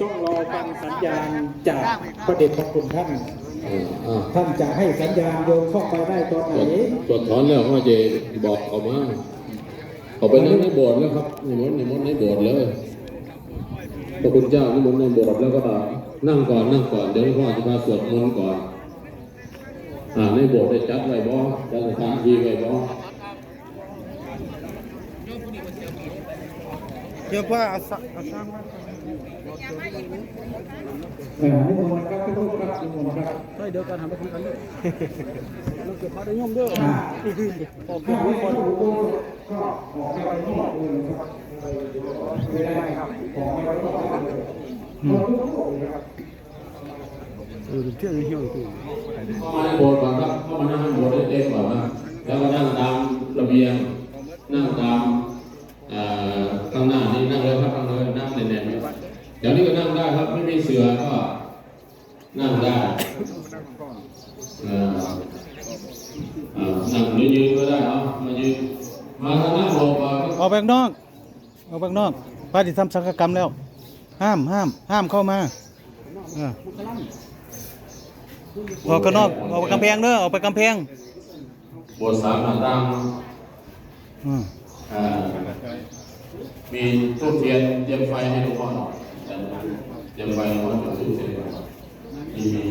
ต้องรอฟังสัญญาณจากพระเดชพระคุณท่านเอออ่าท่านจะให้สัญญาณโยมเข้าไปได้ตอนไหน ตรวจถอนแล้วก็จะบอกเขามาเขาไปนั่งในโบสถ์แล้วครับนิมนต์นิมนต์ในโบสถ์เลยพระคุณเจ้านิมนต์ในโบสถ์แล้วก็นั่งก่อนนั่งก่อนเดี๋ยวพ่อจะมาสวดมนต์ก่อน อ่าในโบสถ์ได้จัดไว้บ่จัดสถานที่ไว้บ่ เดี๋ยวพ่อเอาสะเอาสร้างมา เออนิมนต์ครับทุกท่านครับนิมนต์ครับ ใช่เดี๋ยวกันทำไปคุยกันด้วยเราเก็บผ้าได้ย่อมเด้อออกเก็ ถ้า บ ไม่ ไว้ พ ก่ อ อน ดูก็ออกไปนอกเลยครับไม่ได้ครับออกไปนอกเลยอืม เออเที่ยงเหี่ยวกู เข้ามาในโบสถ์ก่อนครับเข้ามานั่งในโบสถ์เล็กๆก่อนนะแล้วก็นั่งตามระเบียง นั่งตาม เดี๋ยวนี้ก็นั่งได้ครับไม่มีเสือก็นั่งได้เอ่อเอ่อนั่งหรือยืนก็ได้เนาะมายืนมาทางหน้าโบสถ์ก่อนออกไปข้างนอกออกไปข้างนอกพระที่ทำสังฆกรรมแล้ว ห้ามห้าม ห้ามเข้ามาเออออกข้างนอกออกไปกำแพงเด้อออกไปกำแพงโบสถ์สามหลังตั้งอืมเอ่อมีทูบเทียนเตรียมไฟให้ทุกคนเตรียมไฟให้ทุกคนจุด ทูบเทียนมี